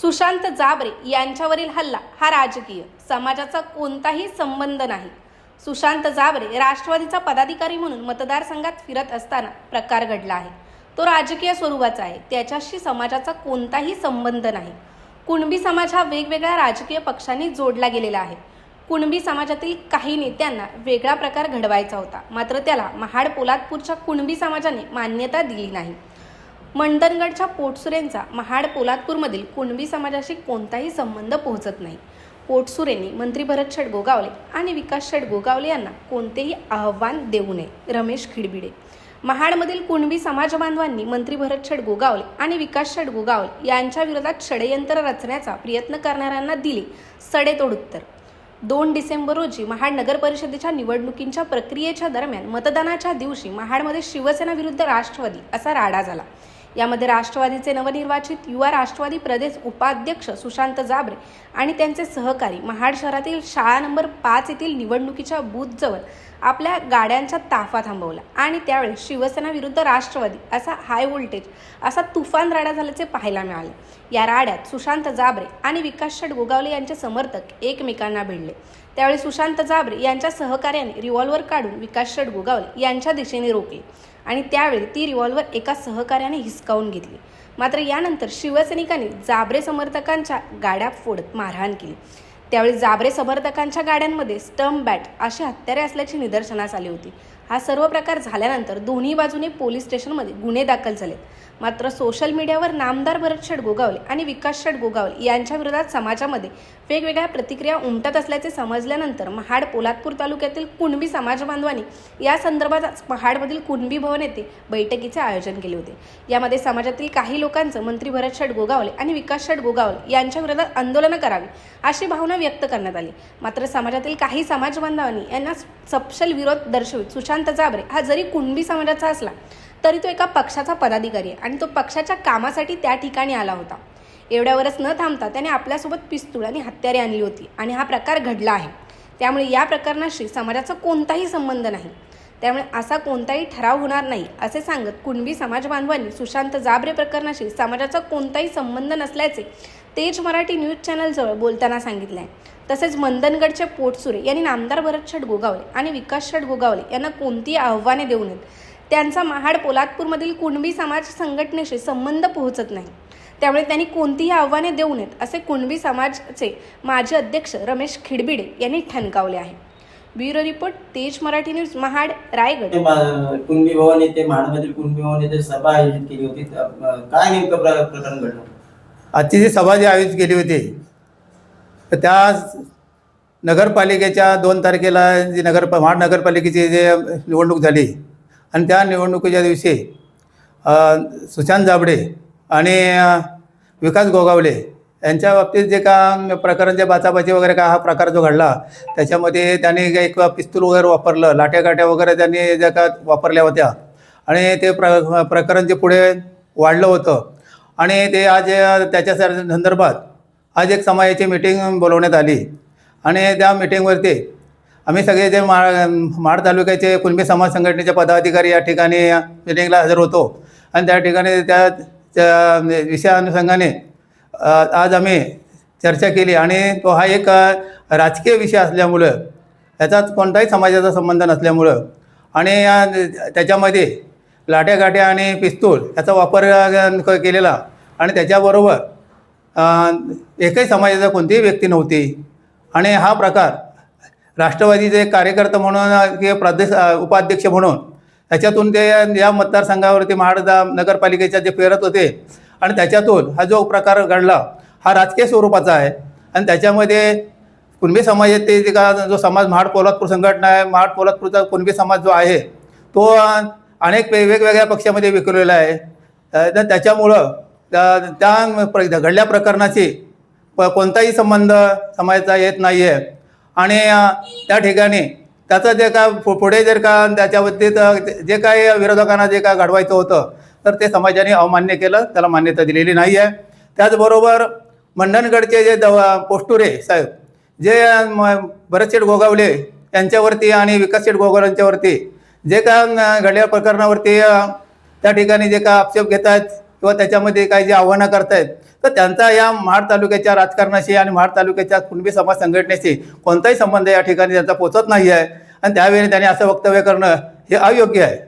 सुशांत जाबरे यांच्यावरील हल्ला हा राजकीय समाजाचा कोणताही संबंध नाही. सुशांत जाबरे राष्ट्रवादीचा पदाधिकारी म्हणून मतदारसंघात फिरत असताना प्रकार घडला आहे. तो राजकीय स्वरूपाचा आहे. त्याच्याशी समाजाचा कोणताही संबंध नाही. कुणबी समाज हा वेगवेगळ्या राजकीय पक्षांनी जोडला गेलेला आहे. कुणबी समाजातील काही नेत्यांना वेगळा प्रकार घडवायचा होता. मात्र त्याला महाड पोलादपूरच्या कुणबी समाजाने मान्यता दिली नाही. मंडणगडच्या पोटसुरेंचा महाड पोलादपूरमधील कुणबी समाजाशी कोणताही संबंध पोहोचत नाही. पोटसुरेंनी मंत्री भरत शेठ गोगावले आणि विकास शेठ गोगावले यांना कोणतेही आव्हान देऊ नये. रमेश खिडबिडे. महाडमधील कुणबी समाज बांधवांनी मंत्री भरत शेठ गोगावले आणि विकास शेठ गोगावले यांच्या विरोधात षडयंत्र रचण्याचा प्रयत्न करणाऱ्यांना दिली सडेतोड उत्तर. दोन डिसेंबर रोजी महाड नगर परिषदेच्या निवडणुकींच्या प्रक्रियेच्या दरम्यान मतदानाच्या दिवशी महाडमध्ये शिवसेना विरुद्ध राष्ट्रवादी असा राडा झाला. यामध्ये राष्ट्रवादीचे नवनिर्वाचित युवा राष्ट्रवादी प्रदेश उपाध्यक्ष सुशांत जाबरे आणि त्यांचे सहकारी महाड शहरातील शाळा नंबर पाच येथील निवडणुकीच्या बूथजवळ आपल्या गाड्यांचा ताफा थांबवला. आणि त्यावेळी शिवसेना विरुद्ध राष्ट्रवादी असा हाय व्होल्टेज असा तुफान राडा झाल्याचे पाहायला मिळाले. या राड्यात सुशांत जाबरे आणि विकास शेठ गोगावले यांचे समर्थक एकमेकांना भिडले. त्यावेळी सुशांत जाबरे यांच्या सहकार्याने रिव्हॉल्वर काढून विकास शेठ गोगावले यांच्या दिशेने रोखले. आणि त्यावेळी ती रिव्हॉल्वर एका सहकार्याने हिसकावून घेतली. मात्र यानंतर शिवसैनिकांनी जाबरे समर्थकांच्या गाड्या फोडत मारहाण केली. त्यावेळी जाबरे समर्थकांच्या गाड्यांमध्ये स्टंप बॅट अशी हत्यारे असल्याची निदर्शनास आली होती. हा सर्व प्रकार झाल्यानंतर दोन्ही बाजूने पोलीस स्टेशनमध्ये गुन्हे दाखल झालेत मात्र सोशल मीडियावर नामदार भरत शेठ गोगावले आणि विकास शेठ गोगावले यांच्या विरोधात समाजामध्ये वेगवेगळ्या प्रतिक्रिया उमटत असल्याचे समजल्यानंतर महाड पोलादपूर तालुक्यातील कुणबी समाज बांधवांनी या संदर्भात महाडमधील कुणबी भवन येथे बैठकीचे आयोजन केले होते. यामध्ये समाजातील काही लोकांचं मंत्री भरत शेठ गोगावले आणि विकास शेठ गोगावले यांच्या विरोधात आंदोलनं करावी अशी भावना व्यक्त करण्यात आली. मात्र समाजातील काही समाज बांधवांनी यांना सपशल विरोध दर्शवित सुशांत जाबरे हा जरी कुणबी समाजाचा असला तरी तो एका पक्षाचा पदाधिकारी आहे आणि तो पक्षाच्या कामासाठी त्या ठिकाणी आला होता. एवढ्यावरच न थांबता त्याने आपल्यासोबत पिस्तूळ आणि हत्यारे आणली होती आणि हा प्रकार घडला आहे. त्यामुळे या प्रकरणाशी समाजाचा कोणताही संबंध नाही. त्यामुळे असा कोणताही ठराव होणार नाही असे सांगत कुणबी समाज बांधवांनी सुशांत जाबरे प्रकरणाशी समाजाचा कोणताही संबंध नसल्याचे तेज मराठी न्यूज चॅनलजवळ बोलताना सांगितले आहे तसेच मंदनगडचे पोटसुरे यांनी नामदार भरत शेठ गोगावले आणि विकास शेठ गोगावले यांना कोणतीही आव्हाने देऊ नयेत. त्यांचा महाड पोलादपूरमधील कुणबी समाज संघटनेशी संबंध पोहोचत नाही. त्यामुळे त्यांनी कोणतीही आव्हाने देऊ नयेत असे कुणबी समाजचे माजी अध्यक्ष रमेश खिडबिडे यांनी ठणकावले आहे. Bureau report Tej Marathi news Mahad Raigad. Kunbi Bhavan येथे महाडमधील कुणबी भवन येथे सभा आयोजित केली होती. काय नेमकं प्र- प्रकरण घडलं? आजची जी सभा जी आयोजित केली होती तर त्या नगरपालिकेच्या दोन तारखेला जी नगर महानगरपालिकेची जे निवडणूक झाली आणि त्या निवडणुकीच्या दिवशी सुशांत जाबडे आणि विकास गोगावले यांच्या बाबतीत जे का प्रकरण जे बाचाबाची वगैरे का हा प्रकार जो घडला त्याच्यामध्ये त्यांनी एक पिस्तूल वगैरे वापरलं लाट्या काट्या वगैरे त्यांनी ज्या का वापरल्या होत्या आणि ते प्र प्रकरण जे पुढे वाढलं होतं आणि ते आज त्याच्या संदर्भात आज एक समाजाची मीटिंग बोलवण्यात आली. आणि त्या मीटिंगवरती आम्ही सगळे जे मा माड तालुक्याचे कुणबी समाज संघटनेचे पदाधिकारी या ठिकाणी मिटिंगला हजर होतो. आणि त्या ठिकाणी त्या त्या विषयानुषंगाने आज आम्ही चर्चा केली. आणि तो हा एक राजकीय विषय असल्यामुळं त्याचाच कोणताही समाजाचा संबंध नसल्यामुळं आणि त्याच्यामध्ये लाट्या गाट्या आणि पिस्तूल याचा वापर केलेला. आणि त्याच्याबरोबर एकही समाजाचा कोणतीही व्यक्ती नव्हती. आणि हा प्रकार राष्ट्रवादीचे कार्यकर्ता म्हणून किंवा प्रदेश उपाध्यक्ष म्हणून त्याच्यातून ते या मतदारसंघावरती महाड नगरपालिकेच्या जे फेरत होते आणि त्याच्यातून हा जो प्रकार घडला हा राजकीय स्वरूपाचा आहे. आणि त्याच्यामध्ये कुणबी समाजाचे जे का जो समाज महाड पोलादपूर संघटना आहे महाड पोलादपूरचा कुणबी समाज जो आहे तो अनेक वेगवेगळ्या पक्षामध्ये विखुरलेला आहे. तर त्याच्यामुळं त्या त्या प्र घडल्या प्रकरणाशी प कोणताही संबंध समाजाचा येत नाही आहे आणि त्या ठिकाणी त्याचं जे का पु- पुढे जर का त्याच्या बाबतीत जे काही विरोधकांना जे का घडवायचं होतं तर ते समाजाने अमान्य केलं त्याला मान्यता दिलेली नाही आहे त्याचबरोबर मंडणगडचे जे दव पोस्टुरे साहेब जे भरतशेठ गोगावले यांच्यावरती आणि विकासशेठ गोगावले यांच्यावरती जे का घडल्या प्रकरणावरती त्या ठिकाणी जे का आक्षेप घेत आहेत किंवा त्याच्यामध्ये काही जे आव्हानं करतायत तर त्यांचा या महाड तालुक्याच्या राजकारणाशी आणि महाड तालुक्याच्या कुणबी समाज संघटनेशी कोणताही संबंध या ठिकाणी त्यांचा पोचत नाही आहे आणि त्यावेळी त्यांनी असं वक्तव्य करणं हे अयोग्य आहे.